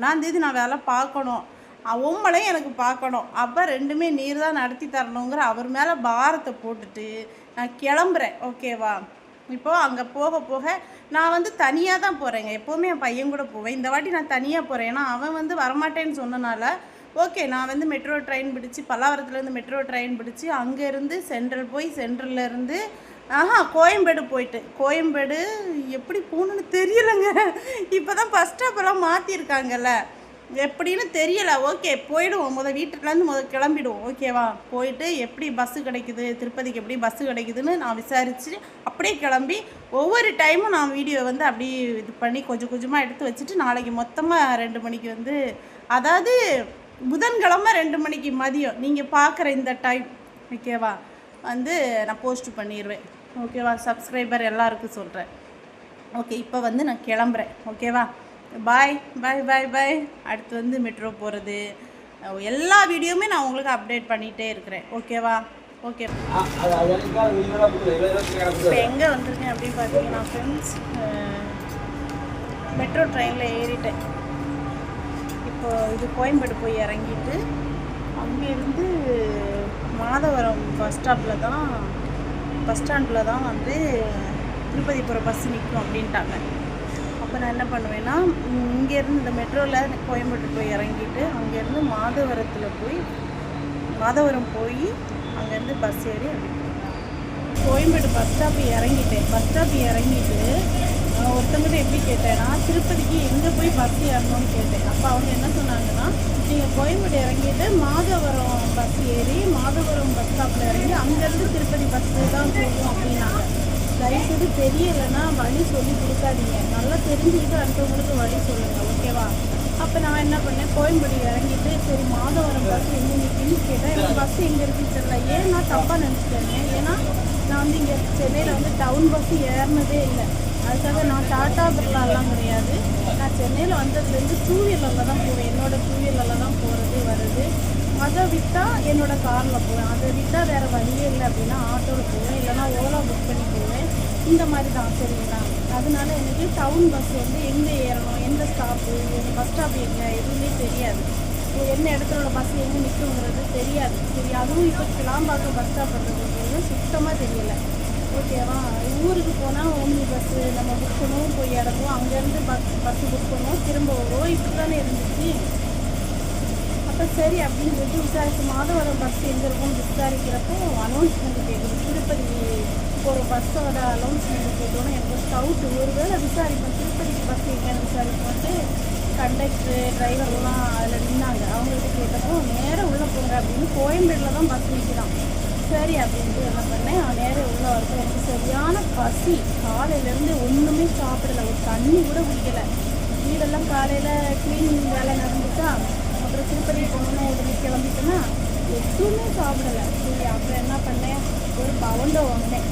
ஒன்றாந்தேதி நான் வேலை பார்க்கணும். உம்மளையும் எனக்கு பார்க்கணும். அப்போ ரெண்டுமே நீர் தான் நடத்தி தரணுங்கிற அவர் மேலே பாரத்தை போட்டுட்டு நான் கிளம்புறேன். ஓகேவா இப்போது அங்கே போக போக நான் வந்து தனியாக தான் போகிறேங்க எப்போவுமே என் பையன் கூட போவேன். இந்த வாட்டி நான் தனியாக போகிறேன் ஏன்னா அவன் வந்து வரமாட்டேன்னு சொன்னனால ஓகே நான் வந்து மெட்ரோ ட்ரெயின் பிடிச்சி பல்லாவரத்துலேருந்து மெட்ரோ ட்ரெயின் பிடிச்சி அங்கேருந்து சென்ட்ரல் போய் சென்ட்ரல்ல இருந்து ஆஹா கோயம்பேடு போயிட்டு. கோயம்பேடு எப்படி போகணுன்னு தெரியலைங்க. இப்போ தான் பஸ் ஸ்டாப்பெல்லாம் மாற்றிருக்காங்கல்ல எப்படின்னு தெரியல. ஓகே போயிடுவோம். முதல் வீட்டுலேருந்து முதல் கிளம்பிடுவோம். ஓகேவா போயிட்டு எப்படி பஸ்ஸு கிடைக்குது? திருப்பதிக்கு எப்படி பஸ்ஸு கிடைக்குதுன்னு நான் விசாரித்து அப்படியே கிளம்பி ஒவ்வொரு டைமும் நான் வீடியோ வந்து அப்படியே இது பண்ணி கொஞ்சம் கொஞ்சமாக எடுத்து வச்சுட்டு நாளைக்கு மொத்தமாக ரெண்டு மணிக்கு வந்து அதாவது புதன்கிழமை ரெண்டு மணிக்கு மதியம். நீங்கள் பார்க்குற இந்த டைம் ஓகேவா வந்து நான் போஸ்ட் பண்ணிடுவேன் ஓகேவா? சப்ஸ்கிரைபர் எல்லாருக்கும் சொல்கிறேன் ஓகே இப்போ வந்து நான் கிளம்புறேன். ஓகேவா? பாய் பாய் பாய் பாய் அடுத்து வந்து மெட்ரோ போகிறது எல்லா வீடியோவுமே நான் உங்களுக்கு அப்டேட் பண்ணிகிட்டே இருக்கிறேன். ஓகேவா? ஓகே. இப்போ எங்கே வந்திருக்கேன் அப்படின்னு பார்த்தீங்கன்னா ஃப்ரெண்ட்ஸ் மெட்ரோ ட்ரெயினில் ஏறிட்டேன். இப்போ இது கோயம்பேடு போய் இறங்கிட்டு அங்கேருந்து மாதவரம் பஸ் ஸ்டாப்பில் தான் பஸ் ஸ்டாண்டில் தான் வந்து திருப்பதி போகிற பஸ் நிற்கும் அப்படின்ட்டாங்க. அப்போ நான் என்ன பண்ணுவேன்னா இங்கேருந்து இந்த மெட்ரோவில் கோயம்புத்தூர் போய் இறங்கிட்டு அங்கேருந்து மாதவரத்தில் போய் மாதவரம் போய் அங்கேருந்து பஸ் ஏறி கோயம்பேடு பஸ் ஸ்டாப் இறங்கிட்டேன். பஸ் ஸ்டாப் இறங்கிட்டு ஒருத்தங்கிட்ட எப்படி கேட்டேன்னா திருப்பதிக்கு எங்கே போய் பஸ் ஏறணும்னு கேட்டேன். அப்போ அவங்க என்ன சொன்னாங்கன்னா நீங்கள் கோயம்பேடு இறங்கிட்டு மாதவரம் பஸ் ஏறி மாதவரம் பஸ் ஸ்டாப்பில் இறங்கி அங்கேருந்து திருப்பதி பஸ்ஸு தான் போகும் அப்படின்னாங்க. தயவுசெய்து தெரியலைன்னா வழி சொல்லி கொடுக்காதீங்க. நல்லா தெரிஞ்சுக்கிட்டு அடுத்தவங்களுக்கு வழி சொல்லுங்கள் ஓகேவா அப்போ நான் என்ன பண்ணேன் கோயம்பேடு இறங்கிட்டு சரி மாதவரம் பஸ் எங்கே நிற்கின்னு கேட்டேன். எனக்கு பஸ் எங்கே இருக்குன்னு தெரியல. ஏன் நான் தப்பாக நினச்சிட்டேங்க ஏன்னா நான் வந்து இங்கே சென்னையில் வந்து டவுன் பஸ் ஏறினதே இல்லை. அதுக்காக நான் டாட்டா பிர்லாலாம் கிடையாது. நான் சென்னையில் வந்ததுலேருந்து டூ வீலரில் தான் போவேன். என்னோடய டூ வீலரில் தான் போகிறது வருது அதை விட்டால் என்னோடய காரில் போவேன். அதை விட்டால் வேறு வழியே இல்லை அப்படின்னா ஆட்டோவில் போவேன். இல்லைனா ஓலா புக் பண்ணி போவேன். இந்த மாதிரி தான் சரிங்களா? அதனால எனக்கு டவுன் பஸ் வந்து எங்கே ஏறணும்? எந்த ஸ்டாப்பு பஸ் ஸ்டாப் எங்கே? எதுவுமே தெரியாது. இப்போ என்ன இடத்துல பஸ் எங்கே நிற்குங்கிறது தெரியாது. சரி அதுவும் இப்போ கிளாம்பாக்கம் பஸ் ஸ்டாப் பண்ணுறது சுத்தமாக தெரியலை. ஓகேவா? ஊருக்கு போனால் ஓம்னி பஸ்ஸு நம்ம புக் பண்ணுவோம் போய் இறங்குவோம். அங்கேருந்து பஸ் பஸ்ஸு புக் பண்ணுவோம். திரும்ப வருவோம். இப்படி தானே இருந்துச்சு. அப்போ சரி அப்படின்னு சொல்லிட்டு விசாரிச்சு மாதவரம் பஸ் எங்கே இருக்கும்னு விசாரிக்கிறப்போ அனௌன்ஸ்மெண்ட் கேட்குது திருப்பதி போகிற பஸ்ஸோட அனௌன்ஸ்மெண்ட் கேட்டோன்னே எனக்கு ஸ்டவுட் ஒரு வேளை விசாரிப்போம். திருப்பதிக்கு பஸ் எங்கேன்னு விசாரிப்போம்ட்டு கண்டக்டரு டிரைவர்லாம் அதில் நின்னாங்க. அவங்கள்ட்ட கேட்டப்போ நேராக உள்ளே போங்க அப்படின்னு கோயம்பேடில் தான் பஸ் நிற்கிறான் சரி அப்படின்ட்டு என்ன பண்ணேன் அவன் நேரம் உள்ளே வரப்போ எனக்கு சரியான பசி. காலையிலேருந்து ஒன்றுமே சாப்பிடல. ஒரு தண்ணி கூட குடிக்கலை. வீடெல்லாம் காலையில் க்ளீனிங் வேலை நடந்துச்சா? அப்புறம் திருப்பதி போகணுன்னு உடனே கிளம்பிட்டேன்னா எதுவுமே சாப்பிடலை. சரி அப்புறம் என்ன பண்ணேன்? ஒரு பவுண்டை வாங்கினேன்.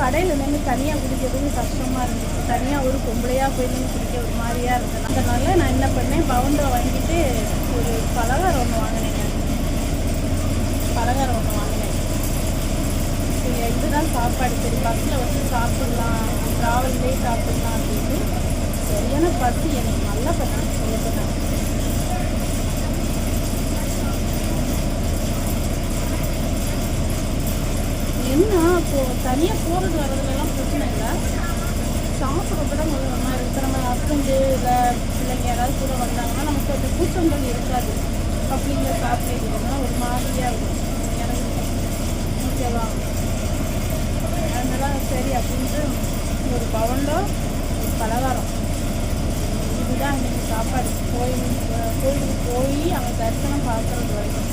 கடையில் நின்று தனியாக குடிக்கிறதுக்கு கஷ்டமாக இருந்துச்சு. தனியாக ஒரு பொம்பளையாக போய் நின்று குடிக்க ஒரு மாதிரியாக இருந்தது. அதனால நான் என்ன பண்ணேன்? பவுண்டோ வாங்கிட்டு ஒரு பலகாரம் ஒன்று வாங்கினேங்க. பலகாரம் தான் சாப்பாடு சரி பஸ்ஸில் வச்சு சாப்பிட்லாம் ட்ராவல்லே சாப்பிட்லாம் அப்படின்ட்டு சரியான பஸ் எனக்கு நல்லா பசி சொல்லப்பட்டாங்க என்ன இப்போது தனியாக போகிறது வர்றதுலலாம் பிரச்சனை இல்லை. சாப்பிட்றப்ப தான் முதல்ல இருக்கிற நம்ம ஹஸ்பண்டு இல்லை பிள்ளைங்க யாராவது கூட வந்தாங்கன்னா நமக்கு அந்த கூச்சங்கள் இருக்காது. பப்ளிக்கில் சாப்பிட்டு ஒரு மாதிரியாக இருக்கும். எனக்கு ஓகேவா? அதனால சரி அப்படின்ட்டு ஒரு பவுண்டோ ஒரு பலகாரம். இதுதான் இன்னைக்கு சாப்பாடு. கோயில் கோயிலுக்கு போய் அவன் தரிசனம் பார்க்குறது வரைக்கும்.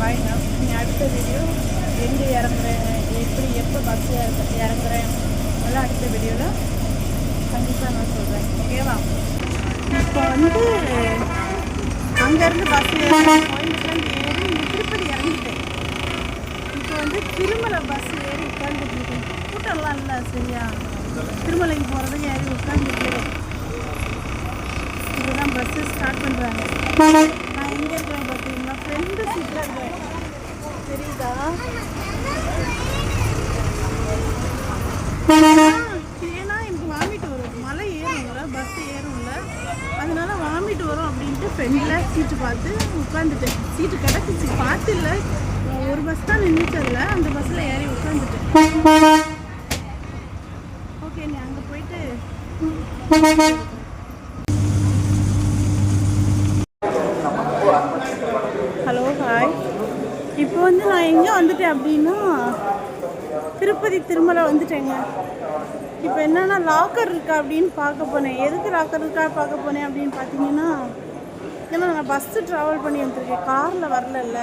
பாய்ண்ணா நீ அடுத்த வீடியோ எங்கே இறங்குறேன்? எப்படி எப்போ பஸ் இறங்குறேன்? எல்லாம் அடுத்த வீடியோவில் கண்டிப்பாக நான் சொல்கிறேன் ஓகேவா இப்போ வந்து அங்கேருந்து பஸ் ஏறி கோயம்புத்தூர்லேருந்து ஏறி இங்கே திருப்பதி இறங்கிட்டேன் இப்போ வந்து திருமலை பஸ் ஏறி கூட்டம்லாம் இல்லை சரியா திருமலைக்கு போகிறதுக்கு ஏறி உட்காந்துருக்கேன் இதுதான் பஸ்ஸு ஸ்டார்ட் பண்ணுறாங்க நான் எங்கே இருக்கிறேன் பார்த்தீங்கன்னா ஃப்ரெண்டு சீட்டில் இருக்கேன் தெரியுதா ஏன்னா எனக்கு வாமிட்டு வரும் மலை ஏறும்ல பஸ் ஏறும்ல அதனால வாமிட் வரும் அப்படின்ட்டு ஃப்ரெண்டில் சீட்டு பார்த்து உட்காந்துட்டேன் சீட்டு கிடச்சிச்சு பார்த்து இல்லை ஒரு பஸ் தான் நின்றுச்சதில்ல அந்த பஸ்ஸில் ஏறி உட்காந்துட்டேன் ஓகே நீ அங்கே போயிட்டு. ஹலோ ஹாய் இப்போ வந்து நான் எங்கே வந்துட்டேன் அப்படின்னா திருப்பதி திருமலை வந்துட்டேங்க. இப்போ என்னன்னா லாக்கர் இருக்கா அப்படின்னு பார்க்க போனேன். எதுக்கு லாக்கர் இருக்கா பார்க்க போனேன் அப்படின்னு பார்த்தீங்கன்னா ஏன்னா நான் பஸ்ஸு ட்ராவல் பண்ணி வந்திருக்கேன். காரில் வரல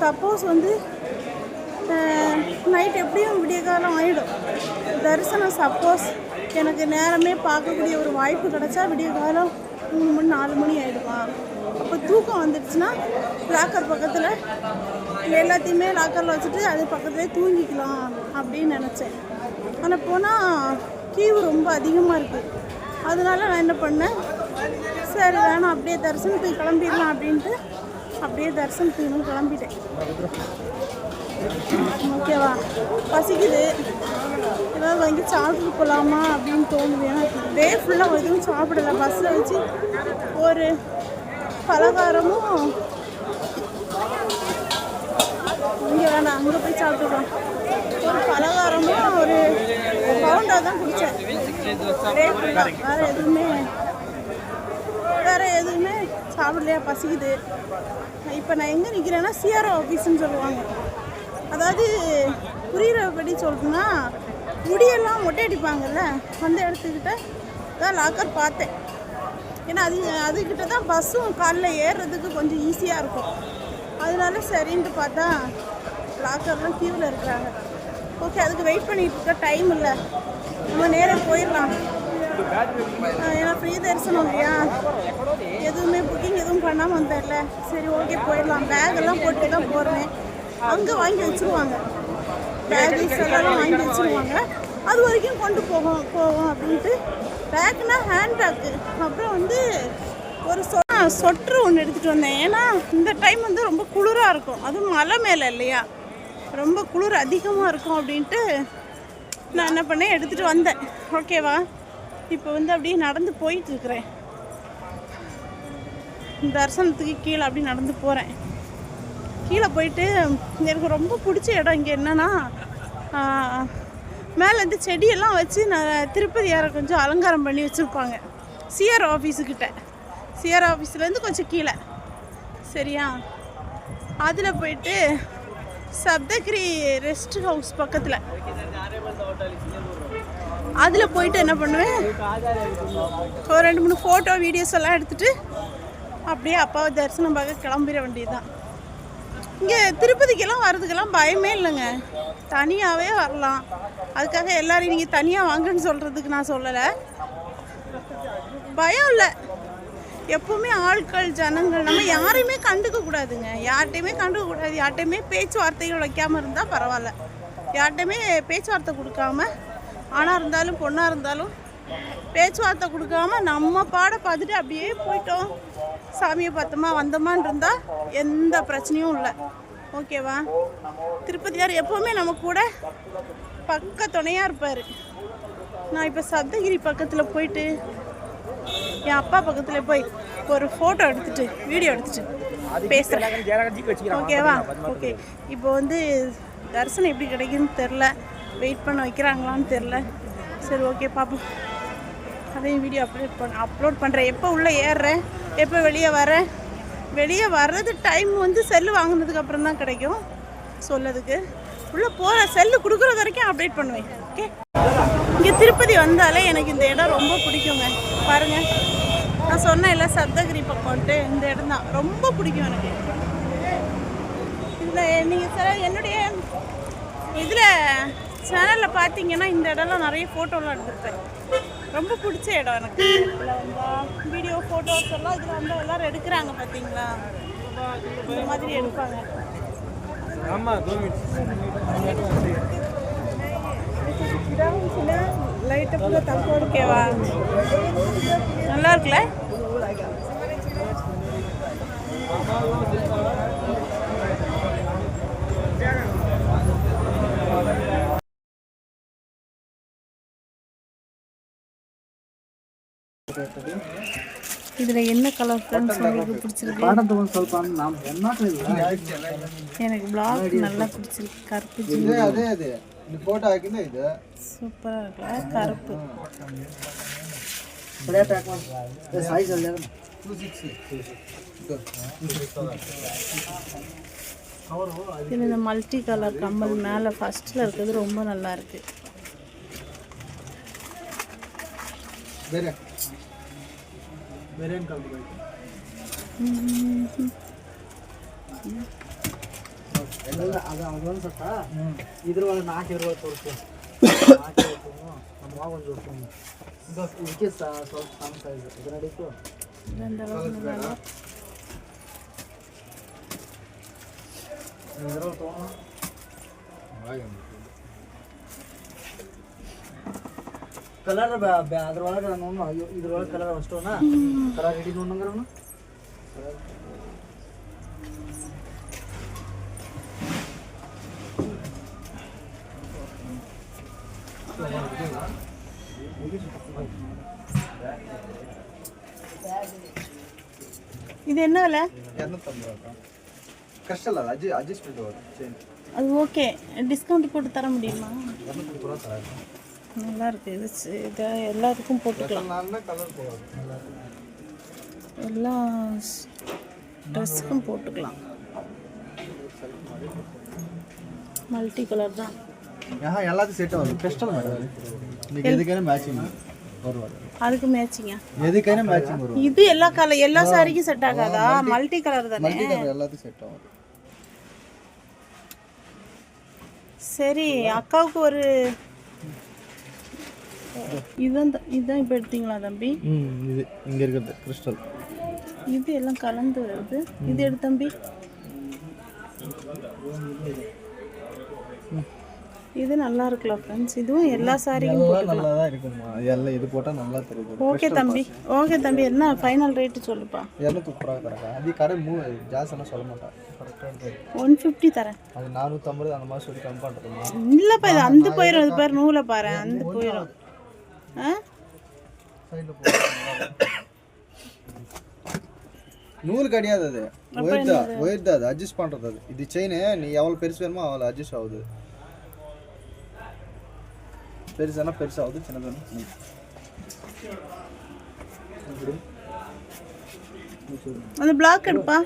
சப்போஸ் வந்து நைட் எப்படியும் விடிய காலம் ஆகிடும் தரிசனம் சப்போஸ் எனக்கு நேரமே பார்க்கக்கூடிய ஒரு வாய்ப்பு கிடச்சா விடிய காலம் மூணு மணி நாலு மணி ஆகிடுமா அப்போ தூக்கம் வந்துடுச்சுன்னா லாக்கர் பக்கத்தில் எல்லாத்தையுமே லாக்கரில் வச்சுட்டு அது பக்கத்துலேயே தூங்கிக்கலாம் அப்படின்னு நினச்சேன். ஆனால் போனால் கீவு ரொம்ப அதிகமாக இருக்குது அதனால நான் என்ன பண்ணேன்? சரி வேணாம் அப்படியே தரிசனத்துக்கு கிளம்பிடலாம் அப்படின்ட்டு அப்படியே தரிசனத்துக்கு கிளம்பிட்டேன். ஓகேவா? பசிக்குது. ஏதாவது வாங்கி சாப்பிட்டு போகலாமா அப்படின்னு தோணுது. ஏன்னா டே ஃபுல்லாக எதுவும் சாப்பிடல. பஸ்ஸில் வச்சு ஒரு பலகாரமும் இங்கே வேணாம் அங்கே போய் சாப்பிட்டுக்கலாம். ஒரு பலகாரமும் ஒரு பவுண்டா தான் குடித்தேன் டே ஃபுல்லாக வேறு எதுவுமே வேறு எதுவுமே சாப்பிடலையா? பசிக்குது. இப்போ நான் எங்கே நிற்கிறேன்னா சிஆர்ஓ ஆஃபீஸ்ன்னு சொல்லுவாங்க. அதாவது புரிகிறபடி சொல்லணும்னா முடியெல்லாம் மொட்டை அடிப்பாங்கல்ல அந்த இடத்துக்கிட்ட தான் லாக்கர் பார்த்தேன். ஏன்னா அது அதுக்கிட்ட தான் பஸ்ஸும் காலைல ஏறுறதுக்கு கொஞ்சம் ஈஸியாக இருக்கும். அதனால சரின்ட்டு பார்த்தா லாக்கர்லாம் கியூவில் இருக்கிறாங்க. ஓகே அதுக்கு வெயிட் பண்ணிகிட்டு இருக்க டைம் இல்லை. நம்ம நேரம் போயிடலாம். ஏன்னா ஃப்ரீ தரிசனம் இல்லையா? எதுவுமே புக்கிங் எதுவும் பண்ணாமல் வந்தேன்ல. சரி ஓகே போயிடலாம். பேக் எல்லாம் போட்டு தான் போகிறேன் அங்கே வாங்கி வச்சுருவாங்க. பேக்ஸ் எல்லாம் வாங்கி வச்சுருவாங்க. அது வரைக்கும் கொண்டு போகும் போவோம் அப்படின்ட்டு. பேக்னா ஹேண்ட் பேக்கு அப்புறம் வந்து ஒரு சொ சொட்ரு ஒன்று எடுத்துகிட்டு வந்தேன். ஏன்னா இந்த டைம் வந்து ரொம்ப குளிராக இருக்கும். அதுவும் மலை மேலே இல்லையா? ரொம்ப குளிர் அதிகமாக இருக்கும் அப்படின்ட்டு நான் என்ன பண்ணேன் எடுத்துகிட்டு வந்தேன். ஓகேவா இப்போ வந்து அப்படியே நடந்து போயிட்டுருக்குறேன் தரிசனத்துக்கு கீழே அப்படி நடந்து போகிறேன் கீழே போயிட்டு எனக்கு ரொம்ப பிடிச்ச இடம் இங்கே என்னன்னா மேலேருந்து செடியெல்லாம் வச்சு நான் திருப்பதி ஏற கொஞ்சம் அலங்காரம் பண்ணி வச்சுருப்பாங்க. சிஆர் ஆஃபீஸுக்கிட்ட சிஆர் ஆஃபீஸ்லேருந்து கொஞ்சம் கீழே. சரியா? அதில் போயிட்டு சப்தகிரி ரெஸ்ட் ஹவுஸ் பக்கத்தில். அதில் போயிட்டு என்ன பண்ணுவேன்? ஒரு ரெண்டு மூணு ஃபோட்டோ வீடியோஸ் எல்லாம் எடுத்துகிட்டு அப்படியே அப்பாவை தரிசனம் பார்க்க கிளம்பிட வேண்டியதுதான். இங்கே திருப்பதிக்கெல்லாம் வர்றதுக்கெல்லாம் பயமே இல்லைங்க. தனியாகவே வரலாம். அதுக்காக எல்லாரையும் நீங்கள் தனியாக வாங்கன்னு சொல்கிறதுக்கு நான் சொல்லலை. பயம் இல்லை. எப்பவுமே ஆட்கள் ஜனங்கள் நம்ம யாரையுமே கண்டுக்க கூடாதுங்க. யார்கிட்டையுமே கண்டுக்க கூடாது. யார்கிட்டையுமே பேச்சுவார்த்தைகள் வைக்காமல் இருந்தால் பரவாயில்ல. யார்கிட்டையுமே பேச்சுவார்த்தை கொடுக்காம ஆணாக இருந்தாலும் பொண்ணாக இருந்தாலும் பேச்சுவார்த்தை கொடுக்காம நம்ம பாட பார்த்துட்டு அப்படியே போயிட்டோம். சாமியை பார்த்தோமா வந்தோமான்னு இருந்தால் எந்த பிரச்சனையும் இல்லை. ஓகேவா? திருப்பதியார் எப்போவுமே நம்ம கூட பக்க துணையாக இருப்பார். நான் இப்போ சப்தகிரி பக்கத்தில் போயிட்டு என் அப்பா பக்கத்தில் போய் ஒரு ஃபோட்டோ எடுத்துட்டு வீடியோ எடுத்துட்டு பேசுகிறேன் ஓகேவா? ஓகே. இப்போ வந்து தரிசனம் எப்படி கிடைக்குன்னு தெரில வெயிட் பண்ண வைக்கிறாங்களான்னு தெரில சரி ஓகே பார்ப்போம் அதையும் வீடியோ அப்லோட் பண்ண அப்லோட் பண்ணுறேன் எப்போ உள்ளே ஏறுறேன்? எப்போ வெளியே வரேன்? வெளியே வர்றது டைம் வந்து செல்லு வாங்கினதுக்கு அப்புறம் தான் கிடைக்கும் சொல்லதுக்கு. உள்ளே போகிற செல்லு கொடுக்குறது வரைக்கும் அப்டேட் பண்ணுவேன். ஓகே இங்கே திருப்பதி வந்தாலே எனக்கு இந்த இடம் ரொம்ப பிடிக்குங்க. பாருங்கள் நான் சொன்னேன் சொன்னேன்ல சப்தகிரி பக்கம்ட்டு இந்த இடம் தான். ரொம்ப பிடிக்கும் எனக்கு. இந்த நீங்கள் சார் என்னுடைய இதில் சேனலில் பார்த்தீங்கன்னா இந்த இடம்லாம் நிறைய ஃபோட்டோலாம் எடுத்திருப்பேன். ரொம்ப பிடிச்ச இடம் எனக்கு. இதில் வந்தால் வீடியோ ஃபோட்டோஸ் எல்லாம் இதில் வந்தால் எல்லாரும் எடுக்கிறாங்க பார்த்தீங்களா இந்த மாதிரி எடுப்பாங்க. ஓகேவா? நல்லா இருக்குல்ல? இதுல என்ன கலர் ஃப்ரெண்ட்ஸ் உங்களுக்கு பிடிச்சிருக்கு? எனக்கு பிளாக் நல்லா பிடிச்சிருக்கு. கருப்பு ஜில்லு அதே அதே. இந்த போட்டோ ஆக்கினா இது. சூப்பரா இருக்குல கருப்பு. பிளேட் ஆக்கலாம் சைஸ் எல்லாம் 260 இந்த மல்டி கலர் கம்மல் மேலே ஃபஸ்ட்டில் இருக்கிறது ரொம்ப நல்லா இருக்குது ಬೇರೆ. ಬೇರೆ ಏನು ಕಲರ್ ಬೇಕು ಅದು ಅದೊಂದು ಸ್ವಲ್ಪ ಇದ್ರ ಒಳಗೆ ನಾಲ್ಕು ಇರುವ ತೋರಿಸ್ತೀವಿ ನಾಲ್ಕು ಇರ್ತೀನಿ ನಮ್ಮ ಮಗ ಒಂದು ಇರ್ತೀನಿ ಇದು ಇದಕ್ಕೆ ಸ್ವಲ್ಪ ಸಣ್ಣ ಸೈಜ್ ಕಲರ್ ಅದ್ರೊಳಗೆ ನೋಡು ಅಯ್ಯೋ, ಇದ್ರೊಳಗೆ ಕಲರ್ ಅಷ್ಟೋನ ಕಲರ್ ಹಿಡಿದು ನೋಡಂಗ್ರ ಅವನು இது என்ன விலை இரநூத்தம்பது ரூபா ಕಷ್ಟ ಅಲ್ಲ ಅಜ್ಜಿ ಅಡ್ಜಸ್ಟ್ಮೆಂಟ್ ಚೇಂಜ್ அது ஓகே டிஸ்கவுண்ட் போட்டு தர முடியுமா இரநூத்தம்பது ரூபா தராங்க நல்லா இருக்குது இது இதை எல்லாத்துக்கும் போட்டுக்கலாம். எல்லா ட்ரெஸ்ஸுக்கும் போட்டுக்கலாம். மல்டி கலர் தான் எல்லாத்துக்கும் செட் ஆகும் பெஸ்டல் மேடம் நீங்கள் எதுக்கான மேட்சிங் அதுக்கு மேட்சிங்கா எதுக்கான மேட்சிங் வரும் இது எல்லா கலர் எல்லா சாரிக்கும் செட் ஆகாதா? மல்டி கலர் தானே? மல்டி கலர் எல்லாத்துக்கும் செட் ஆகும் சரி அக்காவுக்கு ஒரு இதுதான் இதுதான் இப்போ எடுத்தீங்களா தம்பி? இது இங்கே இருக்கிறது கிறிஸ்டல் இது எல்லாம் கலந்து வருது. இது எடுத்து தம்பி. இது நல்லா இருக்கல ஃப்ரெண்ட்ஸ் இதுவும் எல்லா சாரியும் நல்லா தான் இருக்குமா எல்லாம் இது போட்டால் நல்லா தெரியும் ஓகே தம்பி. ஓகே தம்பி. என்ன ஃபைனல் ரேட்டு சொல்லுப்பா. இரநூத்தொம்பது தரேன் அது கடை மூ ஜாஸ்தியெல்லாம் சொல்ல மாட்டேன் ஒன் ஃபிஃப்டி தரேன். அது நானூற்றம்பது அந்த மாதிரி சொல்லி கம்மி பண்ணுறதுமா இல்லைப்பா இது அந்த போயிரும். இது பேர் நூல பாரு. அந்த போயிரும். நூல் கிடையாது அது. ஒயிட் தான் ஒயிட் தான் அது. அட்ஜஸ்ட் பண்ணுறது அது. இது செயின் நீ எவ்வளோ பெருசு வேணுமோ அவ்வளோ அட்ஜஸ்ட் ஆகுது. பெருசானா பெருசாகுது சின்னதுனா சின்னது. அந்த பிளாக் எடுப்பா.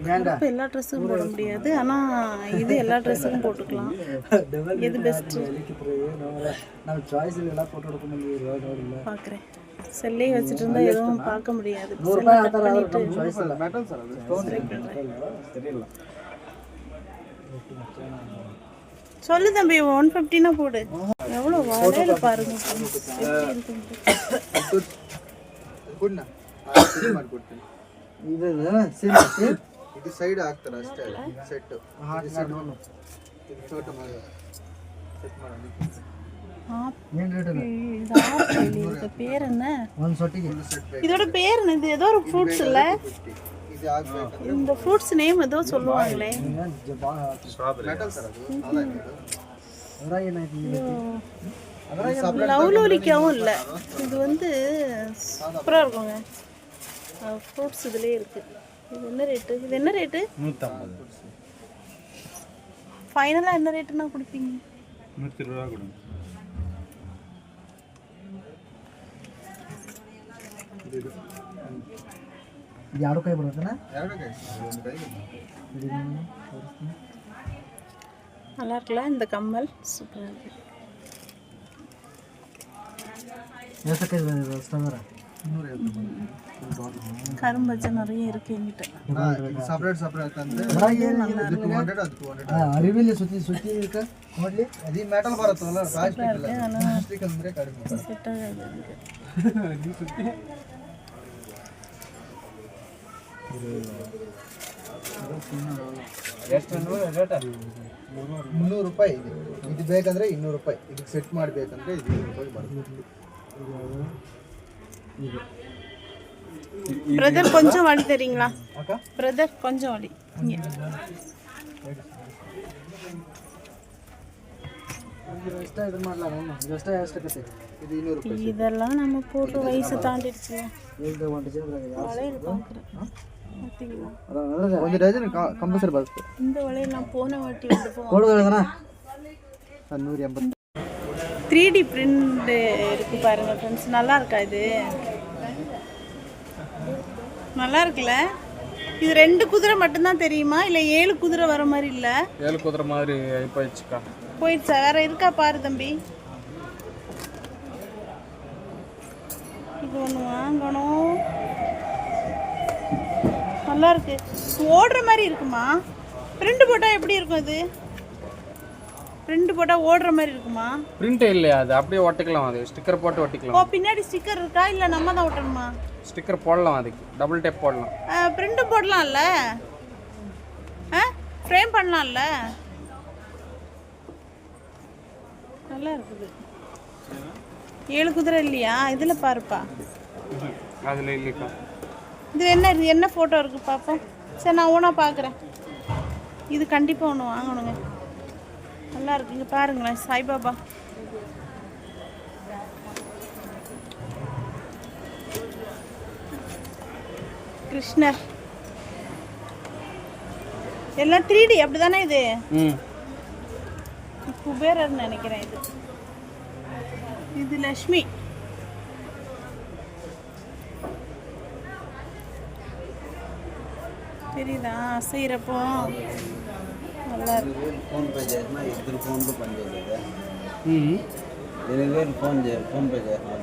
இப்போ எல்லா ட்ரெஸ்ஸும் போட முடியாது. ஆனா இது எல்லா ட்ரெஸ்ஸுக்கும் போட்டுக்கலாம். எது பெஸ்ட்டு பார்க்குறேன் செல்லே வச்சுட்டு இருந்தா எதுவும் பார்க்க முடியாது. சொல்லு தம்பி ஒன் ஃபிஃப்டினா போடு. எவ்வளோ வாடகை பாருங்க. இது சரி ಕೊಡ್ನಾ ಮಾಡಿಕೊಡ್ತೀನಿ ಇದು ಸೇಮ್ ಇದು ಸೈಡ್ ಹಾಕ್ತಾರೆ ಅಷ್ಟೇ ಸೆಟ್ ಇದು ಚೋಟ ಮಾಡಿ ಸೆಟ್ ಮಾಡಿ ஆப்பிள், ಏನು ರೇಟ್ இது ஆப்பிள் இதுக்கு பேர் என்ன ಒಂದು ಸೊಟ್ಟಿಗೆ ಸೆಟ್ இதோட பேர் என்ன இது ஏதோ ஒரு ஃப்ரூட்ஸ் இல்ல ಫಿಫ್ಟಿ ಇದು ಆಗ್ಬೇಕಂದ್ರೆ இந்த ஃப்ரூட்ஸ் நேம் ஏதோ சொல்லுவாங்களே ಮೆಟಲ್ ಸರ್ ಅದು ಅಲ್ಲ ಇದು. ಅದ್ರಾಗ ಏನಾಯ್ತು லவ்லோலிக்காவும் இல்லை இது வந்து சூப்பராக இருக்குங்க ஃப்ரூட்ஸ் இதுலேயே இருக்கு இது என்ன ரேட்டு இது என்ன ரேட்டு ஃபைனலாக என்ன ரேட்டுனா கொடுப்பீங்க ಇದು ಎರಡು ಕೈ ಬರುತ್ತೇನ ಎರಡು ಕೈ ಒಂದು ಕೈಗೆ நல்லா இருக்குல்ல இந்த கம்மல் சூப்பராக இருக்கு ಎಷ್ಟು ಕೈ ಸ್ಟಂಗರ கரும்பச்சை நிறைய இருக்கு என்கிட்ட ಸಪ್ರೇಟ್ ಸಪ್ರೇಟ್ ಅಂದ್ರೆ ಇದು ಟೂ ಹಂಡ್ರೆಡ್ ಅದು ಟೂ ಹಂಡ್ರೆಡ್ ಅರಿವಿಲಿ ಸುತ್ತಿ ಸುತ್ತಿ ಇದಕ್ಕೆ ನೋಡ್ಲಿ ಅದು ಈ ಮೆಟಲ್ ಬರುತ್ತಲ್ಲ ಪ್ಲಾಸ್ಟಿಕ್ ಇಲ್ಲ ಪ್ಲಾಸ್ಟಿಕ್ ಅಂದ್ರೆ ಕಡಿಮೆ செட் ஆகாது எனக்கு. ಮುನ್ನೂರು ರೂಪಾಯಿ ಇದೆ ಇದು ಬೇಕಂದ್ರೆ ಇನ್ನೂರು ರೂಪಾಯಿ ಇದಕ್ಕೆ ಸೆಟ್ ಮಾಡಬೇಕಂದ್ರೆ ಇದು ಇನ್ನೂರು ರೂಪಾಯಿ ಬರುತ್ತೆ பிரதர் கொஞ்சம் வழி தெரியுங்களா பிரதர் கொஞ்சம் வழி இதெல்லாம் நம்ம போட்டு வயசு தாண்டிடுச்சு கொஞ்சம் கம்பல்சரி பார்த்து இந்த வளையல் நான் போன வாட்டி வந்து போனேன். த்ரீ டி பிரிண்ட் இருக்கு பாருங்க ஃப்ரெண்ட்ஸ் நல்லா இருக்கா இது? நல்லா இருக்குல்ல இது ரெண்டு குதிரை மட்டும்தான் தெரியுமா? இல்லை ஏழு குதிரை வர மாதிரி இல்லை? ஏழு குதிரை மாதிரி போயிடுச்சுக்கா போயிடுச்சா? வேற இருக்கா பாரு தம்பி. இது ஒன்று வாங்கணும். நல்லா இருக்கு ஓடுற மாதிரி இருக்குமா? பிரிண்ட் போட்டால் எப்படி இருக்கும் இது? பிரிண்ட் போட்டால் ஓடுற மாதிரி இருக்குமா? பிரிண்ட் இல்லையா அது? அப்படியே ஒட்டிக்கலாம் அது. ஸ்டிக்கர் போட்டு ஓ ஒட்டிக்கலாம் பின்னாடி ஸ்டிக்கர் இருக்கா? இல்லை நம்ம தான் ஒட்டணுமா? ஸ்டிக்கர் போடலாம் அதுக்கு. டபுள் டேப் போடலாம். பிரிண்ட் போடலாம்ல? ஃப்ரேம் பண்ணலாம்ல? நல்லா இருக்குது. ஏழு குதிரை இல்லையா? இதில் பாருப்பா. அதில் இல்லைக்கா. இது என்ன இது என்ன ஃபோட்டோ இருக்குது பார்ப்போம் சரி நான் ஒன்றா பார்க்குறேன் இது கண்டிப்பாக ஒன்று வாங்கணுங்க. நல்லா இருக்குங்க பாருங்களேன் சாய்பாபா. கிருஷ்ணர். எல்லாம் த்ரீ டி அப்படி தானே இது குபேரர் நினைக்கிறேன் இது. இது லக்ஷ்மி. தெரியுதா? செய்கிறப்போ நல்லா இருக்கு ఫోన్ పే చేసిన ఇద్దరు ఫోన్లు పనిచేసేది ம் ఎనిమిది వేలు ఫోన్ చే ఫోన్ పే చేసిన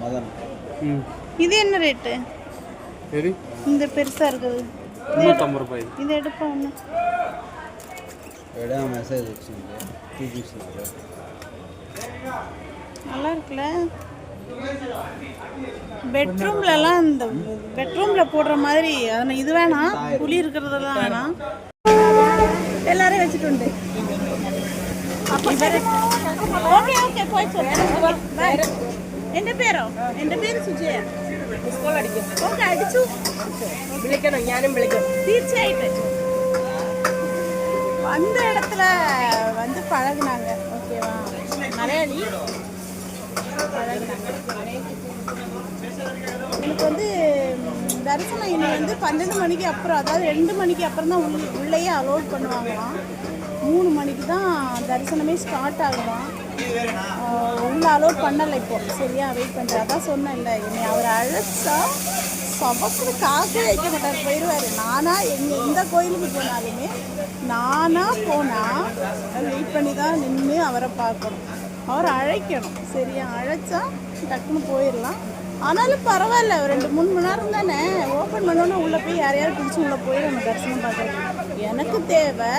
మదన్ ம் இது என்ன ரேட்டு சரி இந்த பெருசாக இருக்குது முந்நூற்றம்பது ரூபாய் இது எடுப்பா ஒன்று ఏడా మెసేజ్ వచ్చింది చూపిస్తున్నారు நல்லா இருக்குல்ல பெட்ரூம்லலாம் இந்த பெட்ரூமில் போடுற மாதிரி அதில் இது வேணாம் புளி இருக்கிறதெல்லாம் வேணாம் எல்லாரையும் வச்சுட்டு உண்டு ഓക്കെ ഓക്കെ പോയിച്ചോ ബൈ എന്റെ പേരോ എന്റെ പേര് സുജയ ഓക്കെ അടിച്ചു വിളിക്കണം ഞാനും വിളിക്കും തീർച്ചയായിട്ടും வந்த இடத்துல வந்து பழகுனாங்க ஓகேவா மலையாளி பழகுனாங்க எனக்கு வந்து ம், தரிசனம் இனி வந்து பன்னெண்டு மணிக்கு அப்புறம் அதாவது ரெண்டு மணிக்கு அப்புறம் தான் உள்ள உள்ளேயே அலோட் பண்ணுவாங்களாம். மூணு மணிக்கு தான் தரிசனமே ஸ்டார்ட் ஆகுமா உள்ள அலோட் பண்ணலை இப்போ. சரியா வெயிட் பண்ணுறேன் அதான் இல்லை என்னை அவர் அழைச்சா சபக்குன்னு காசு வைக்க மாட்டார். போயிடுவார். நானாக எங்கள் எந்த கோயிலுக்கு போனாலுமே நானாக போனால் வெயிட் பண்ணி தான் நின்று அவரை பார்க்கணும். அவரை அழைக்கணும். சரியா அழைச்சா டக்குன்னு போயிடலாம். ஆனாலும் பரவாயில்ல ரெண்டு மூணு மணி நேரம் தானே. ஓப்பன் பண்ணோன்னா உள்ளே போய் யாரையாவது பிடிச்சி உள்ளே போய் நம்ம தரிசனம் பார்க்குறோம் எனக்கு தேவை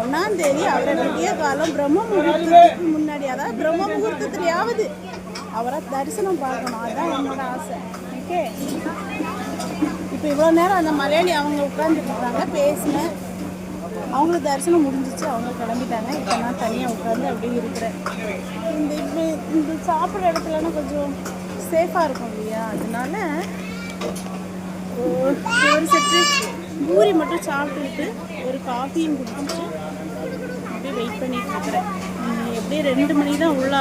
ஒன்றாம் தேதி அவரை விடிய காலம் பிரம்ம முகூர்த்தத்துக்கு முன்னாடி அதாவது பிரம்ம முகூர்த்தத்துலையாவது அவரை தரிசனம் பார்க்கணும். அதுதான் என்னோட ஆசை. ஓகே இப்போ இவ்வளோ நேரம் அந்த மலையாளி அவங்க உட்காந்துட்டு இருக்காங்க பேசினேன் அவங்களுக்கு தரிசனம் முடிஞ்சிச்சு அவங்க கிளம்பிட்டாங்க. இப்போ நான் தனியாக உட்காந்து அப்படியே இருக்கிறேன். இந்த இப்போ இந்த சாப்பிட்ற இடத்துலன்னா கொஞ்சம் சேஃபாக இருக்கும் இல்லையா? அதனால ஒரு ஒரு செட்டு பூரி மட்டும் சாப்பிட்டுட்டு ஒரு காஃபியும் குடிச்சிட்டு அப்படியே வெயிட் பண்ணிட்டு இருக்கிறேன். எப்படியே ரெண்டு மணி தான் உள்ள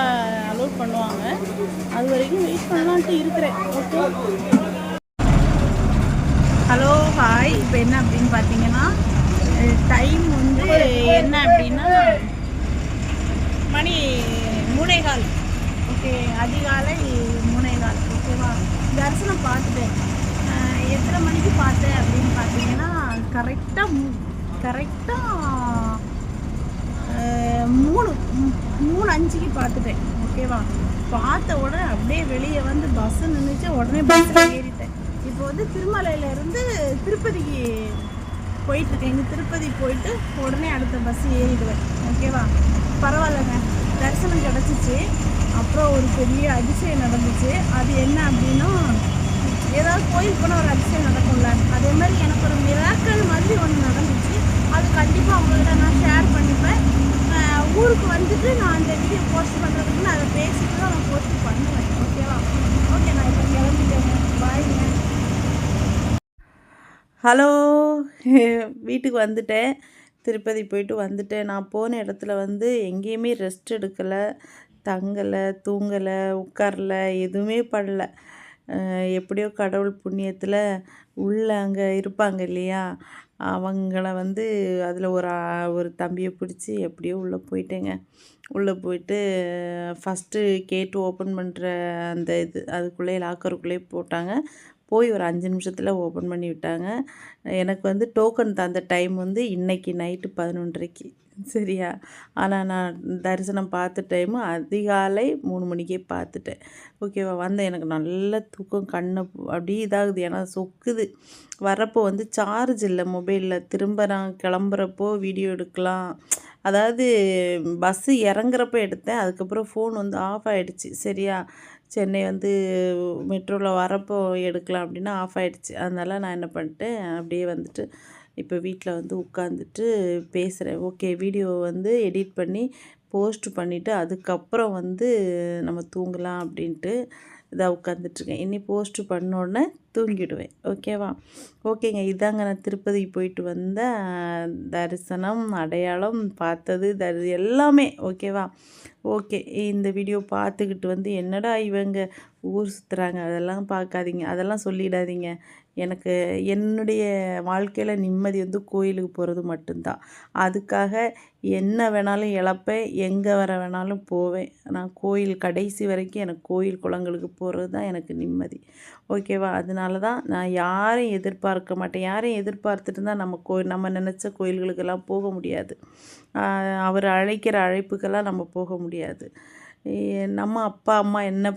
அலோட் பண்ணுவாங்க. அது வரைக்கும் வெயிட் பண்ணலான்ட்டு இருக்கிறேன். ஓகே ஹலோ ஹாய் இப்போ என்ன அப்படின்னு பார்த்தீங்கன்னா டைம் வந்து என்ன அப்படின்னா மணி மூடைகால் ஓகே அதிகாலை மூணேகால் ஓகேவா? தரிசனம் பார்த்துட்டேன். எத்தனை மணிக்கு பார்த்தேன் அப்படின்னு பார்த்தீங்கன்னா கரெக்டாக கரெக்டாக மூணு மூணு அஞ்சுக்கு பார்த்துட்டேன் ஓகேவா? பார்த்த உடனே அப்படியே வெளியே வந்து பஸ்ஸு நின்றுச்சு உடனே பஸ்ஸில் ஏறிட்டேன். இப்போ வந்து திருமலையிலேருந்து திருப்பதிக்கு போயிட்டுருக்கேன். இங்கே திருப்பதி போயிட்டு உடனே அடுத்த பஸ் ஏறிடுவேன் ஓகேவா? பரவாயில்லங்க. அடிச்சிச்சு அப்புறம் ஒரு பெரிய அதிசயம் நடந்துச்சு. அது என்ன அப்படின்னா ஏதாவது கோயில் போனால் ஒரு அதிசயம் நடக்கும்ல. அதே மாதிரி எனக்கு ஒரு மிராக்கள் மாதிரி ஒன்று நடந்துச்சு. அது கண்டிப்பாக அவங்கள்ட்ட நான் ஷேர் பண்ணிப்பேன். ஊருக்கு வந்துட்டு நான் அந்த வீடியோ போஸ்ட் பண்ணுறதுக்கு நான் அதை பேசிட்டு தான் நான் போஸ்ட் பண்ணுவேன். ஓகேவா ஓகே நான் இப்போ கிளம்பிட்டேன் பாய்ங்க ஹலோ வீட்டுக்கு வந்துட்டேன். திருப்பதி போயிட்டு வந்துட்டேன். நான் போன இடத்துல வந்து எங்கேயுமே ரெஸ்ட் எடுக்கலை. தங்கலை தூங்கலை உட்காரல எதுவுமே பண்ணல எப்படியோ கடவுள் புண்ணியத்தில் உள்ளே அங்கே இருப்பாங்க இல்லையா? அவங்கள வந்து அதில் ஒரு ஒரு தம்பியை பிடிச்சி எப்படியோ உள்ளே போயிட்டேங்க. உள்ளே போயிட்டு ஃபஸ்ட்டு கேட்டு ஓப்பன் பண்ணுற அந்த இது அதுக்குள்ளே லாக்கருக்குள்ளே போட்டாங்க. போய் ஒரு அஞ்சு நிமிஷத்தில் ஓப்பன் பண்ணி விட்டாங்க. எனக்கு வந்து டோக்கன் தந்த டைம் வந்து இன்னைக்கு நைட்டு பதினொன்றரைக்கு. சரியா? ஆனால் நான் தரிசனம் பார்த்த டைமு அதிகாலை மூணு மணிக்கே பார்த்துட்டேன். ஓகேவா வந்த எனக்கு நல்ல தூக்கம் கண்ணை அப்படியே இதாகுது. ஏன்னா சொக்குது. வரப்போ வந்து சார்ஜ் இல்லை. மொபைலில் திரும்ப நான் கிளம்புறப்போ வீடியோ எடுக்கலாம். அதாவது பஸ்ஸு இறங்குறப்ப எடுத்தேன். அதுக்கப்புறம் ஃபோன் வந்து ஆஃப் ஆகிடுச்சு சரியா? சென்னை வந்து மெட்ரோவில் வரப்போ எடுக்கலாம் அப்படின்னா ஆஃப் ஆகிடுச்சு அதனால் நான் என்ன பண்ணிட்டேன் அப்படியே வந்துட்டு இப்போ வீட்டில் வந்து உட்காந்துட்டு பேசுகிறேன் ஓகே வீடியோ வந்து எடிட் பண்ணி போஸ்ட் பண்ணிவிட்டு அதுக்கப்புறம் வந்து நம்ம தூங்கலாம் அப்படின்ட்டு இதாக உட்காந்துட்ருக்கேன் இனி போஸ்ட்டு பண்ணோடனே தூங்கிடுவேன். ஓகேவா ஓகேங்க இதாங்க நான் திருப்பதிக்கு போயிட்டு வந்த தரிசனம் அடையாளம் பார்த்தது தரி எல்லாமே. ஓகேவா ஓகே இந்த வீடியோ பார்த்துக்கிட்டு வந்து என்னடா இவங்க ஊர் சுற்றுறாங்க அதெல்லாம் பார்க்காதீங்க. அதெல்லாம் சொல்லிடாதீங்க. எனக்கு என்னுடைய வாழ்க்கையில் நிம்மதி வந்து கோயிலுக்கு போகிறது மட்டும்தான். அதுக்காக என்ன வேணாலும் இழப்பேன் எங்கே வர வேணாலும் போவேன். நான் கோயில் கடைசி வரைக்கும் எனக்கு கோயில் குளங்களுக்கு போகிறது தான் எனக்கு நிம்மதி. ஓகேவா? அதனால தான் நான் யாரையும் எதிர்பார்க்க மாட்டேன். யாரையும் எதிர்பார்த்துட்டு தான் நம்ம கோ நம்ம நினச்ச கோயில்களுக்கெல்லாம் போக முடியாது. அவர் அழைக்கிற அழைப்புக்கெல்லாம் நம்ம போக முடியாது. நம்ம அப்பா அம்மா என்ன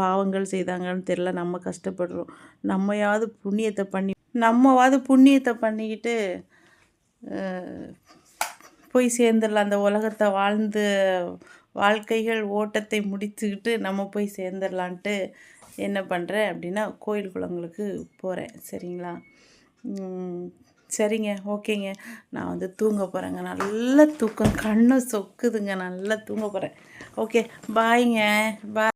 பாவங்கள் செய்தாங்கன்னு தெரில நம்ம கஷ்டப்படுறோம். நம்மையாவது புண்ணியத்தை பண்ணி நம்மவாவது புண்ணியத்தை பண்ணிக்கிட்டு போய் சேர்ந்துடலாம். அந்த உலகத்தை வாழ்ந்து வாழ்க்கைகள் ஓட்டத்தை முடிச்சுக்கிட்டு நம்ம போய் சேர்ந்துடலான்ட்டு என்ன பண்ணுறேன் அப்படின்னா கோயில் குளங்களுக்கு போகிறேன் சரிங்களா? சரிங்க ஓகேங்க. நான் வந்து தூங்க போகிறேங்க நல்ல தூக்கம். கண்ணு சொக்குதுங்க. நல்லா தூங்க போகிறேன் ஓகே பாய்ங்க. பாய்.